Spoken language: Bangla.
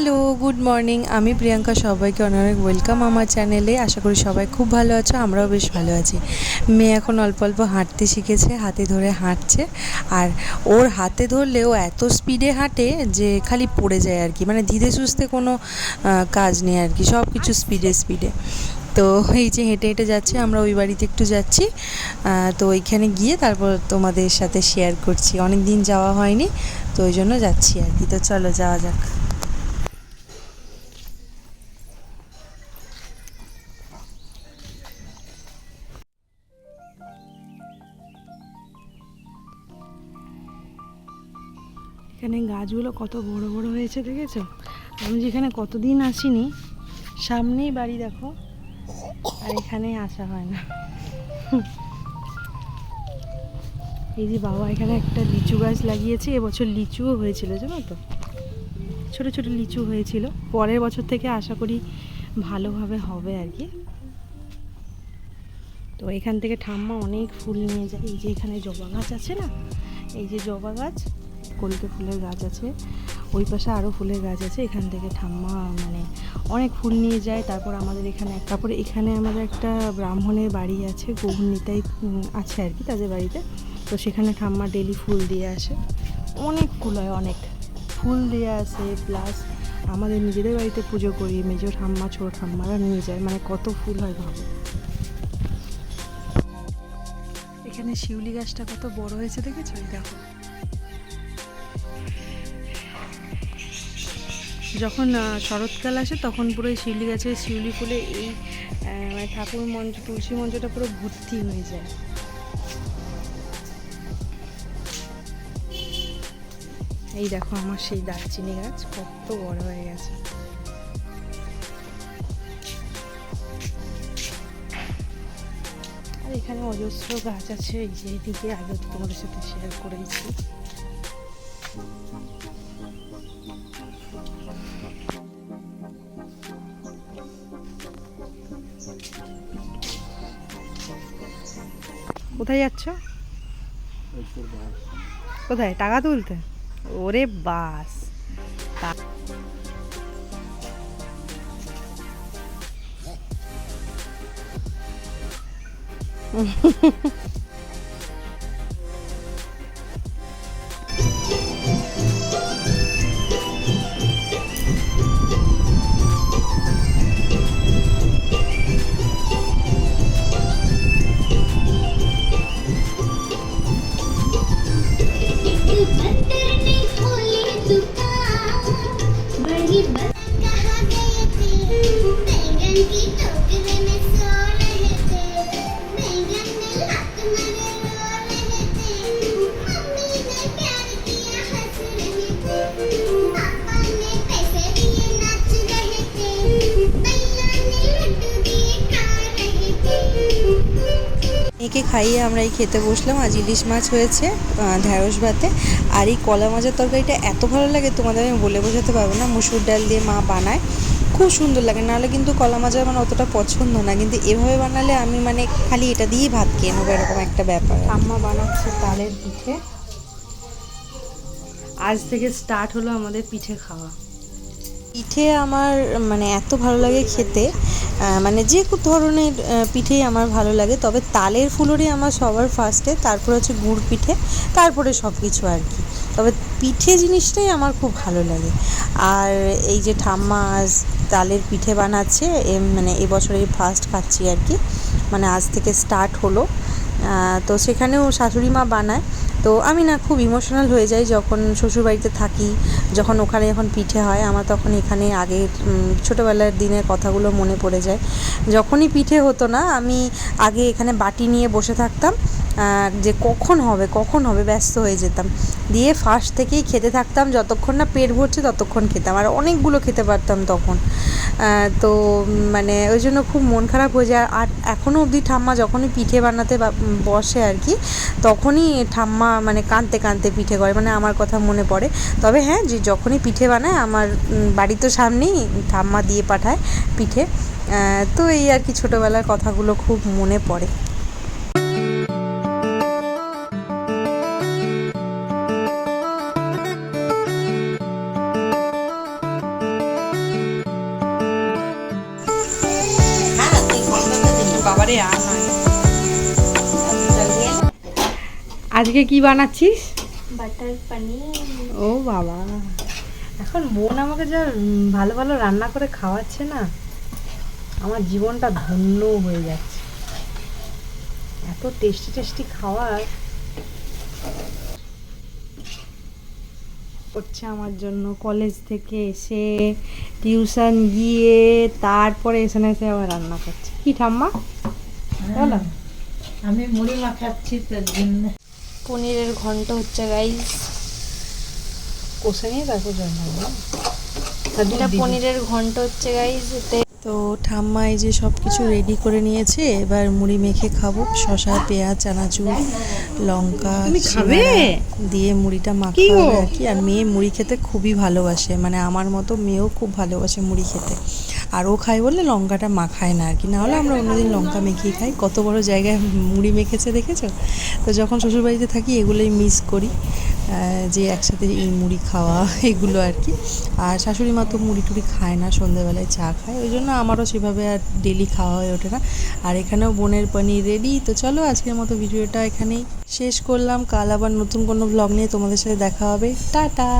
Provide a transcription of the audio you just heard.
হ্যালো গুড মর্নিং আমি প্রিয়াঙ্কা, সবাইকে অনেক ওয়েলকাম আমার চ্যানেলে আশা করি সবাই খুব ভালো আছো, আমরাও বেশ ভালো আছি। মেয়ে এখন অল্প অল্প হাঁটতে শিখেছে, হাতে ধরে হাঁটছে। আর ওর হাতে ধরলে ও এত স্পিডে হাঁটে যে খালি পড়ে যায় আর কি। মানে ধীরে সুস্থে কোনো কাজ নেই আর কি সব কিছু স্পিডে স্পিডে তো এই যে হেঁটে হেঁটে যাচ্ছে, আমরা ওই বাড়িতে একটু যাচ্ছি। তো ওইখানে গিয়ে তারপর তোমাদের সাথে শেয়ার করছি। অনেক দিন যাওয়া হয়নি, তো ওই জন্য যাচ্ছি আর কি। তো চলো, যাওয়া যাক। এখানে গাছগুলো কত বড় বড় হয়েছে দেখেছ? আমি যেখানে কতদিন আসিনি, সামনেই বাড়ি দেখো, আর এখানে আসা হয় না। এই যে বাবা এখানে একটা লিচু গাছ লাগিয়েছে, এবছর লিচুও হয়েছিল, জানো তো? ছোট ছোট লিচু হয়েছিল, পরের বছর থেকে আশা করি ভালোভাবে হবে আর কি। তো এখান থেকে ঠাম্মা অনেক ফুল নিয়ে যায়, এই যে এখানে জবা গাছ আছে না? এই যে জবা গাছ কলকে ফুলের গাছ আছে। ওই পাশে আরও ফুলের গাছ আছে, এখান থেকে ঠাম্মা মানে অনেক ফুল নিয়ে যায়। তারপর আমাদের এখানে তারপরে এখানে আমাদের একটা ব্রাহ্মণের বাড়ি আছে, গৌরনীতাই আছে আর কি তাদের বাড়িতে। তো সেখানে ঠাম্মা ডেলি ফুল দিয়ে আসে। অনেক ফুল হয়, অনেক। ফুল দিয়ে আসে প্লাস আমাদের নিজেদের বাড়িতে পুজো করি, মেজো ঠাম্মা, ছোটো ঠাম্মারা নিয়ে যায়। মানে কত ফুল হয় ভাবো। এখানে শিউলি গাছটা কত বড় হয়েছে দেখেছ? দেখো। যখন শরৎকাল আসে তখন পুরো শিউলি গাছের শিউলি ফুলে এই মানে ঠাকুর মঞ্চ, তুলসী মঞ্চটা পুরো ভর্তি হয়ে যায়। এই দেখো আমার সেই দারচিনি গাছ, কত বড় হয়ে গেছে। আর এখানে অজস্র গাছ আছে, এই যে এইদিকে আগে তোমাদের সাথে শেয়ার করেছি। কোথায় যাচ্ছ? কোথায়? টাকা তুলতে? ওরে বাস। তা- মেয়েকে খাইয়ে আমরা এই খেতে বসলাম। আজ ইলিশ মাছ হয়েছে ঢ্যাঁড়স ভাতে। আর এই কলা মাছের তরকারিটা এত ভালো লাগে, তোমাদের আমি বলে বোঝাতে পারব না। মুসুর ডাল দিয়ে মা বানায়। খুব সুন্দর লাগে। নাহলে কিন্তু কলা মাজা আমার অতটা পছন্দ না। কিন্তু এভাবে বানালে আমি মানে খালি এটা দিয়েই ভাত খেয়ে নেব এরকম একটা ব্যাপার। আম্মা বানাচ্ছে তালের পিঠে। আজ থেকে স্টার্ট হলো আমাদের পিঠে খাওয়া। পিঠে আমার মানে এত ভালো লাগে খেতে। মানে যে কোনো ধরনের পিঠেই আমার ভালো লাগে। তবে তালের ফুলুরি আমার সবার ফার্স্টে তারপর হচ্ছে গুড় পিঠে। তারপরে সব কিছু আর কি। তবে পিঠে জিনিসটাই আমার খুব ভালো লাগে। আর এই যে ঠাম্মা আজ তালের পিঠে বানাচ্ছে মানে এবছরেই ফার্স্ট খাচ্ছি আর কি। মানে আজ থেকে স্টার্ট হলো। তো সেখানেও শাশুড়ি মা বানায়। তো আমি না খুব ইমোশনাল হয়ে যাই যখন শ্বশুরবাড়িতে থাকি, যখন ওখানে যখন পিঠে হয়, আমার তখন এখানে আগে ছোটোবেলার দিনের কথাগুলো মনে পড়ে যায়। যখনই পিঠে হতো না, আমি আগে এখানে বাটি নিয়ে বসে থাকতাম। যে কখন হবে কখন হবে, ব্যস্ত হয়ে যেতাম। দিয়ে ফার্স্ট থেকেই খেতে থাকতাম, যতক্ষণ না পেট ভরছে ততক্ষণ খেতাম। আর অনেকগুলো খেতে পারতাম তখন। তো মানে ওই জন্য খুব মন খারাপ হয়ে যায়। আর এখনও অবধি ঠাম্মা যখনই পিঠে বানাতে বসে আর কি, তখনই ঠাম্মা মানে কাঁদতে কাঁদতে পিঠে করে। মানে আমার কথা মনে পড়ে। তবে হ্যাঁ যে যখনই পিঠে বানায়, আমার বাড়ি তো সামনেই ঠাম্মা দিয়ে পাঠায় পিঠে। তো এই আর কি ছোটোবেলার কথাগুলো খুব মনে পড়ে। আরে আর নয় আজকে কি বানাচ্ছিস? বাটার পনির। ও বাবা। এখন বোন আমাকে যা ভালো ভালো রান্না করে খাওয়াচ্ছে না আমার জীবনটা ধন্য হয়ে যাচ্ছে। এত টেস্টি টেস্টি খাওয়ার করছে আমার জন্য। কলেজ থেকে এসে টিউশন গিয়ে তারপরে এসে না এসে আবার রান্না করছে। কি ঠাম্মা? বলো আমি মুড়ি মাখাচ্ছি তার জন্য। পনিরের ঘন্ট হচ্ছে গাইস কষে নিয়ে তারপর এটা পনিরের ঘন্ট হচ্ছে গাইস এতে। তো ঠাম্মা এই যে সব কিছু রেডি করে নিয়েছে এবার মুড়ি মেখে খাব। শসা পেঁয়াজ চানাচুর লঙ্কা সিঙ্গারা দিয়ে মুড়িটা মাখা হবে আর কি। আর মেয়ে মুড়ি খেতে খুবই ভালোবাসে। মানে আমার মতো মেয়েও খুব ভালোবাসে মুড়ি খেতে। আর ও খায় বললে লঙ্কাটা মাখায় না আর কি। না হলে আমরা অন্যদিন লঙ্কা মেখেই খাই। কত বড় জায়গায় মুড়ি মেখেছে দেখেছ? তো যখন শ্বশুরবাড়িতে থাকি এগুলোই মিস করি। যে একসাথে এই মুড়ি খাওয়া, এগুলো আর কি। আর শাশুড়ি মা তো মুড়ি টুড়ি খায় না, সন্ধ্যেবেলায় চা খায়। ওই জন্য আমারও সেভাবে আর ডেলি খাওয়া হয়ে ওঠে না। আর এখানেও বোনের পনির রেডি তো চলো আজকের মতো ভিডিওটা এখানেই শেষ করলাম। কাল আবার নতুন কোনো ব্লগ নিয়ে তোমাদের সাথে দেখা হবে। টাটা!